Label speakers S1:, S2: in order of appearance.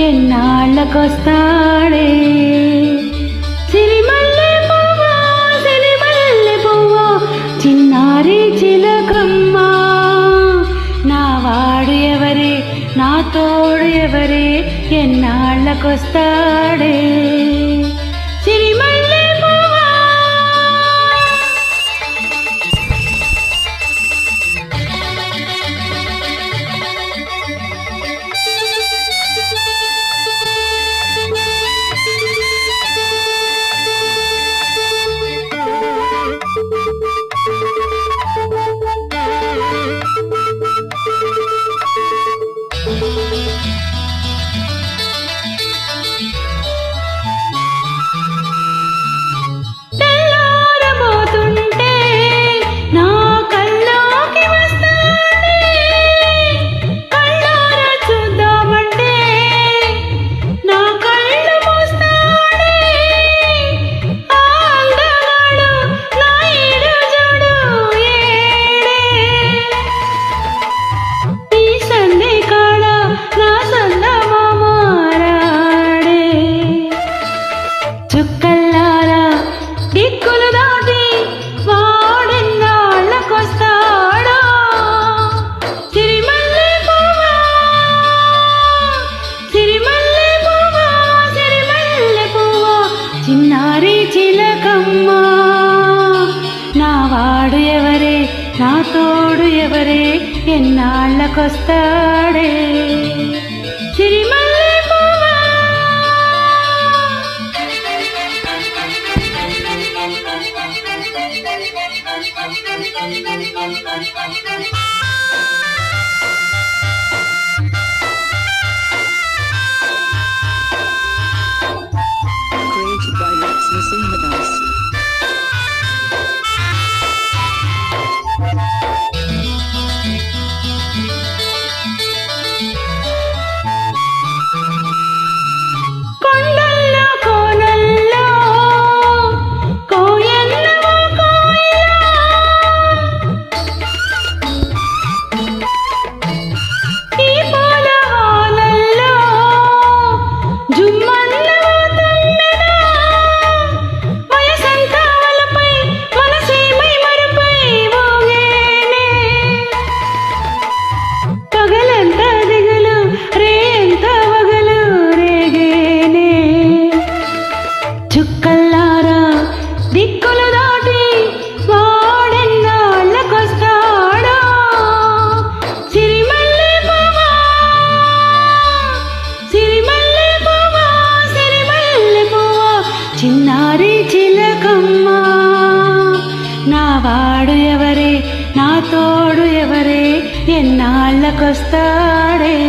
S1: ఎన్నాళ్ళకొస్తాడే? సిరిమల్లె పువ్వ సిరిమల్లె పువ్వ చిన్నారి చిలకమ్మ. నా వాడు ఎవరే నా తోడు ఎవరే ఎన్నాళ్ళకొస్తాడే? ఎన్నాళ్ళకొస్తాడే? చిన్నారి చిలకమ్మ. నా వాడు ఎవరే నా తోడు ఎవరే ఎన్నాళ్ళకొస్తాడే?